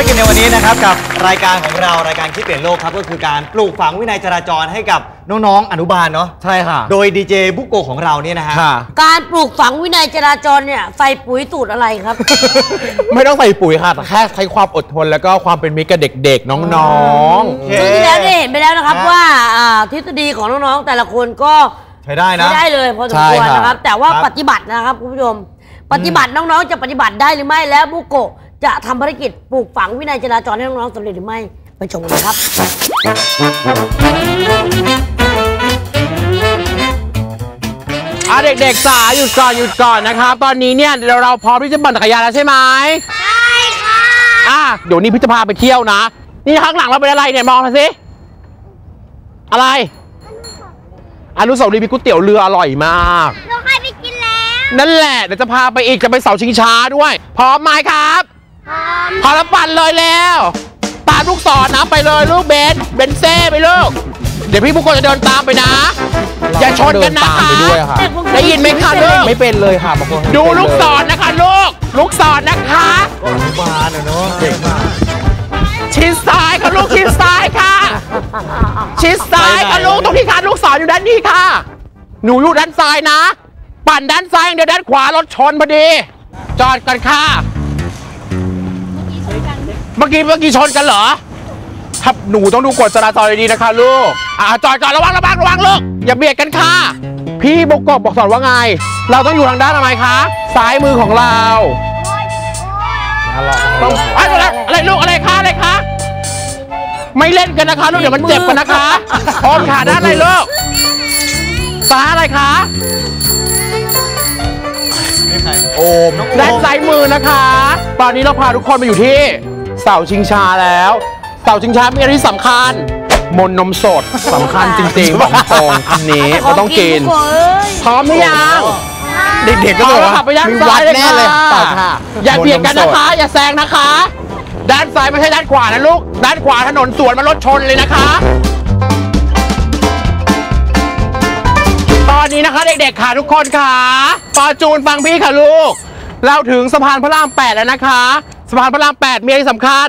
ารกิจในวันนี้นะครับกับรายการของเรารายการคิดเปลี่ยนโลกครับก็คือการปลูกฝังวินัยจราจรให้กับน้องๆอนุบาลเนาะใช่ค่ะ โดยดีเจบุกโกของเราเนี่ยนะฮะ ค่ะ การปลูกฝังวินัยจราจรเนี่ยใส่ปุ๋ยสูตรอะไรครับ ไม่ต้องใส่ปุ๋ยค่ะแต่แค่ใช้ความอดทนแล้วก็ความเป็นมิตรกับเด็กๆ น้องโอเคช่วงที่แล้วได้เห็นไปแล้วนะครับฮะ ว่าอ่าทฤษฎีของน้องๆแต่ละคนก็ใช้ได้นะ ใช้ได้เลยพอสมควรนะครับ แต่ว่าครับ ปฏิบัตินะครับคุณผู้ชม ปฏิบัติน้องๆจะปฏิบัติได้หรือไม่แล้วบุโกะ จะทำภารกิจปลูกฝังวินัยจราจรให้น้องๆสำเร็จหรือไม่ไปชมกันเลยครับๆอะเด็กๆจ๋าหยุดก่อนหยุดก่อนนะครับ ตอนนี้เนี่ยเดี๋ยวเราพร้อมที่จะปั่นจักรยานแล้วใช่ไหมใช่ค่ะอะเดี๋ยวนี้พี่จะพาไปเที่ยวนะ นี่ข้างหลังเราเป็นอะไรเนี่ยมองมาสิอะไรอนุสาวรีย์มีก๋วยเตี๋ยวเรืออร่อยมากเราเคยไปกินแล้ว นั่นแหละเดี๋ยวจะพาไปอีกจะไปเสาชิงช้าด้วย พร้อมไหมครับ พอแล้วปั่นเลยแล้วตามลูกศรนะไปเลยลูกเบนเบนเซ่ไปลูก เดี๋ยวพี่ผู้คนจะเดินตามไปนะ อย่าชนกันนะคะเดินตามไปด้วยค่ะได้ยินไหมคะลูกไม่เป็นเลยค่ะบางคนดูลูกศรนะคะลูกลูกศรนะคะอนุบาลอะเนาะเด็กมากชิดซ้ายค่ะลูกชิดซ้ายค่ะ ชิดซ้ายค่ะลูกตรงที่ขาลูกศรอยู่ด้านนี้ค่ะ หนูอยู่ด้านซ้ายนะ ปั่นด้านซ้ายอย่างเดียวด้านขวารถชนพอดี จอดกันค่ะ เมื่อกี้เมื่อกี้ชนกันเหรอถ้าหนูต้องดูกฎจราจรดีๆนะคะลูก อ่าจอดก่อนระวังระวังระวังลูก อย่าเบียดกันค่ะ พี่บกกบบอกสอนว่าไง เราต้องอยู่ทางด้านอะไรคะ ซ้ายมือของเราต้องอะไรอะไรลูกอะไรคะอะไรคะ ไม่เล่นกันนะคะลูกเดี๋ยวมันเจ็บกันนะคะพร้อมขาด้านอะไรลูกซ้ายอะไรคะนี่ใครโอมด้านซ้ายมือนะคะ ตอนนี้เราพาทุกคนมาอยู่ที่ เสาชิงชาแล้ว เสาชิงชามีอะไรที่สำคัญ มนต์นมสดสำคัญจริงๆบอกตรงอันนี้เราต้องกินบุโะเอ้ยพร้อมหรือยังเด็กๆก็พร้บออมกแล้วว่าขับไปด้านมีซ้าวัยดเลยแน่เลยเปล่าค่ะอย่าเบียดกันนะคะ อย่าแซงนะคะ ด้านซ้ายไม่ใช่ด้านขวานะลูก ด้านขวาถนนสวนมารถชนเลยนะคะ ตอนนี้นะคะเด็กๆค่ะทุกคนค่ะปอจูนฟังพี่ค่ะลูก เราถึงสะพานพระราม 8 แล้วนะคะ สะพานพระราม8มีอะไรสำคัญ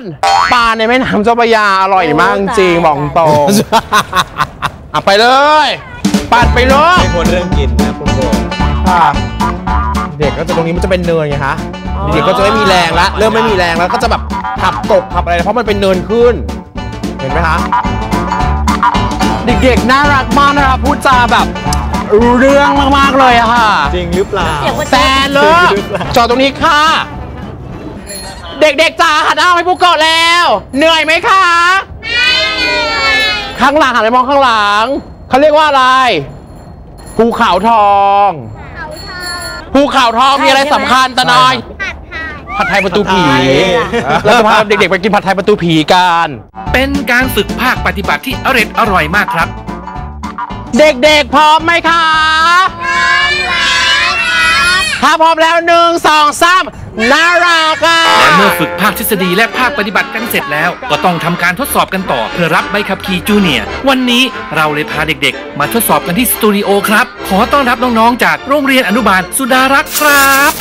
ปลาในแม่น้ำเจ้าพระยาอร่อยมากจริงบอกตรงอะไปเลย ปัดไปเลยไม่ควรเรื่องกินนะบุกโกค่ะเด็กก็จะตรงนี้มันจะเป็นเนินไงคะเด็กๆก็จะไม่มีแรงแล้วเริ่มไม่มีแรงแล้วก็จะแบบขับตกขับอะไรเพราะมันเป็นเนินขึ้น เห็นไหมคะเด็กๆน่ารักมากนะคะพูดจาแบบรู้เรื่องมากๆเลยอะค่ะ จริงหรือเปล่าเสียงว่าแซนเลยจอดตรงนี้ค่ะ เด็กๆจ๋าหันหน้าให้ผู้เกาะแล้ว เหนื่อยไหมคะข้างหลังหันไปมองข้างหลังเขาเรียกว่าอะไรภูเขาทองภูเขาทองมีอะไรสำคัญตาน้อยผัดไทยผัดไทยประตูผีผัดไทยเราจะพาเด็กๆไปกินผัดไทยประตูผีกันเป็นการฝึกภาคปฏิบัติที่อร่อยอร่อยมากครับ เด็กๆพร้อมไหมคะถ้าพร้อมแล้วหนึ่งสองสาม น่ารักอะและเมื่อฝึกภาคทฤษฎีและภาคปฏิบัติกันเสร็จแล้ว ก็ต้องทำการทดสอบกันต่อ เพื่อรับใบขับขี่จูเนียร์วันนี้เราเลยพาเด็กๆ มาทดสอบกันที่สตูดิโอครับ ขอต้อนรับน้องๆ จากโรงเรียนอนุบาลสุดารักษ์ครับ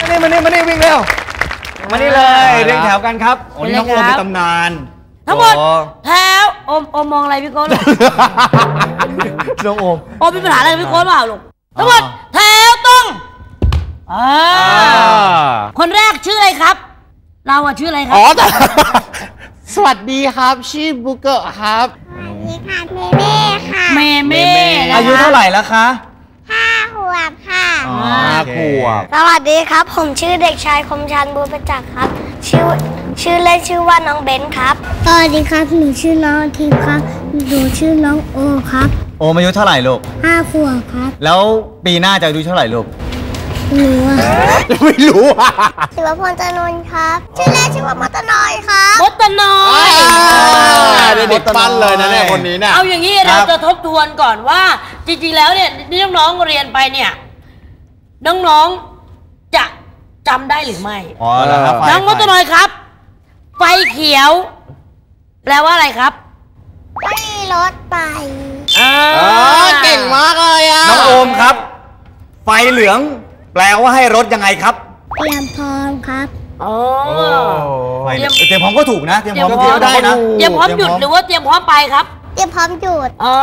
มานี่มานี่มานี่วิ่งเร็วมานี่เลยเรียงแถวกันครับโอ้นี่น้องโอมเป็นตำนานทั้งหมดโอ้แถวโอมโอมมองอะไรพี่โก้ลูกน้องโอมโอมมีปัญหาอะไรกับพี่โก้เปล่าลูก ทั้งหมดแถวตรงอ่าคนแรกชื่ออะไรครับ เราอะชื่ออะไรครัอ๋บอแต่สวัสดีครับชื่อบุกเกอร์ครับ นี่ค่ะเมเม่ค่ะเมเม่นะคะอายุเท่าไหร่แล้วคะห้าขวบค่ะอ๋อห้าโอเคขวบสวัสดีครับ ผมชื่อเด็กชายคมชันบัวประจักษ์ครับ ชื่อชื่อเล่นชื่อว่าน้องเบนครับ สวัสดีครับ หนูชื่อน้องทีมครับ หนูชื่อน้องโอครับโอมอายุเท่าไหร่ลูกห้าขวบครับ แล้วปีหน้าจะอายุเท่าไหร่ลูกหนูอะไม่รู้อะศิวพรจนนท์ครับ ชื่อเล่นชื่อว่ามัตตนอยครับมดตะน้อยเด็กปั้นเลยนะเนี่ยคนนี้เนี่ย เอาอย่างนี้ครัเราบจะทบทวนก่อนว่า จริงๆแล้วเนี่ยที่น้องๆเรียนไปเนี่ย น้องๆจะจำได้หรือไม่อ๋อแล้วครับน้องมดตะน้อยครับ ไฟเขียว แปลว่าอะไรครับ ไม่รถไปอ่าอ๋อเก่งมากเลยอะ น้องโอมครับ ไฟเหลือง แปลว่าให้รถยังไงครับ เตรียมพร้อมครับอ๋อไปเตรียมเตรียมพร้อมก็ถูกนะ เตรียมเตรีพยร้อมมพร้อมก็ได้นะ เตรียมพร้อมหยุดหรือว่าเตรียมพร้อมไปครับ เตรียมพร้อมหยุดอ๋อ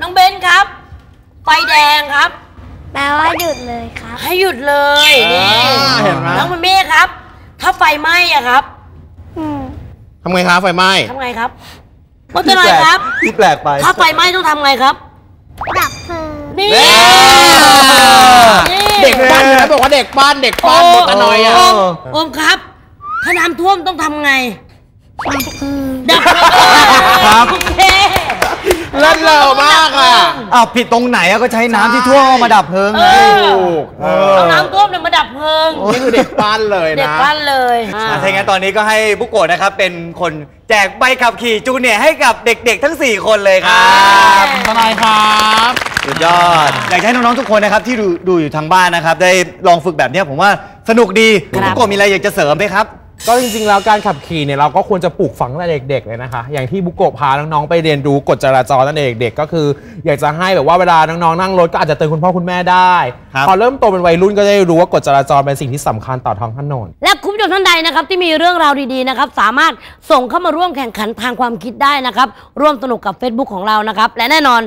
น้องเบนครับ ไฟแดงครับ แปลว่าหยุดเลยครับ ให้หยุดเลยนี่เห็นไหมน้องมันเม่ครับ ถ้าไฟไหม้อะครับอืม ทำไงคะไฟไหม้ทำไงครับมดจะหน่อยครับ ที่แปลกไป ถ้าไฟไหม้ต้องทำไงครับดับเพลิงนี่เอ๊ะนี่เด็กบ้านนะบอกว่าเด็กบ้านเด็กบ้านหมดตะนอยอะโมโอมครับ ถ้าน้ำท่วมต้องทำไงดับเพลิงดับเพลิงครับโอเคเลิศเลอมากอะอ้าวผิดตรงไหนอะก็ใช้น้ำที่ท่วมมาดับเพลิงเอไงอถูกเออเอาน้ำท่วมเนี่ยมาดับเพลิ งนี่คือเด็กบ้านเลยนะเด็กบ้านเลยอะถ้าอย่างนั้นตอนนี้ก็ให้บุโกะนะครับ เป็นคนแจกใบขับขี่จูเนียร์ให้กับเด็กๆ ทั้ง 4 คนเลยครับทนายครับ สุดยอด อยากจะให้น้องๆ ทุกคนนะครับ ที่ดูดูอยู่ทางบ้านนะครับ ได้ลองฝึกแบบเนี้ยผมว่าสนุกดีครับบุโกะมีอะไรอยากจะเสริมไหมครับ ก็จริงๆ แล้วการขับขี่เนี่ยเราก็ควรจะปลูกฝังตั้งแต่เด็กๆเลยนะคะ อย่างที่บุโกะพาน้องๆไปเรียนรู้กฎจราจรตั้งแต่เด็กๆก็คือ อยากจะให้แบบว่าเวลาน้องๆนั่งรถก็อาจจะเตือนคุณพ่อคุณแม่ได้ครับ พอเริ่มโตเป็นวัยรุ่นก็จะได้รู้ว่ากฎจราจรเป็นสิ่งที่สำคัญต่อท้องถนน และคุณผู้ชมท่านใดนะครับที่มีเรื่องราวดีๆนะครับสามารถส่งเข้ามาร่วมแข่งขันทางความคิดได้นะครับ ร่วมสนุกกับ Facebook ของเรานะครับ และแน่นอน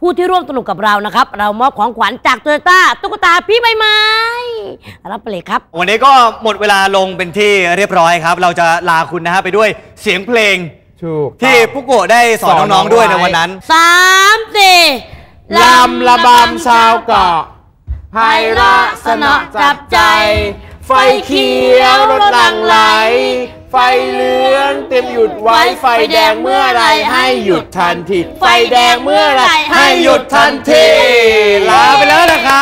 ผู้ที่ร่วมสนุกกับเรานะครับ เรามอบของขวัญจากโตโยต้าตุ๊กตาพี่ใบไม้รับไปเลยครับ วันนี้ก็หมดเวลาลงเป็นที่เรียบร้อยครับ เราจะลาคุณนะฮะไปด้วยเสียงเพลงถูกที่บุโกะได้สอนน้องๆด้วยในวันนั้นสามสี่ลำระบำชาวเกาะ ไพเราะสนอจับใจ ไฟเขียวรถลังไหล ไฟเหลืองเต็มหยุดไว้ ไฟแดงเมื่อไรให้หยุดทันที ไฟแดงเมื่อไรให้หยุดทันที ลาไปแล้วนะคะ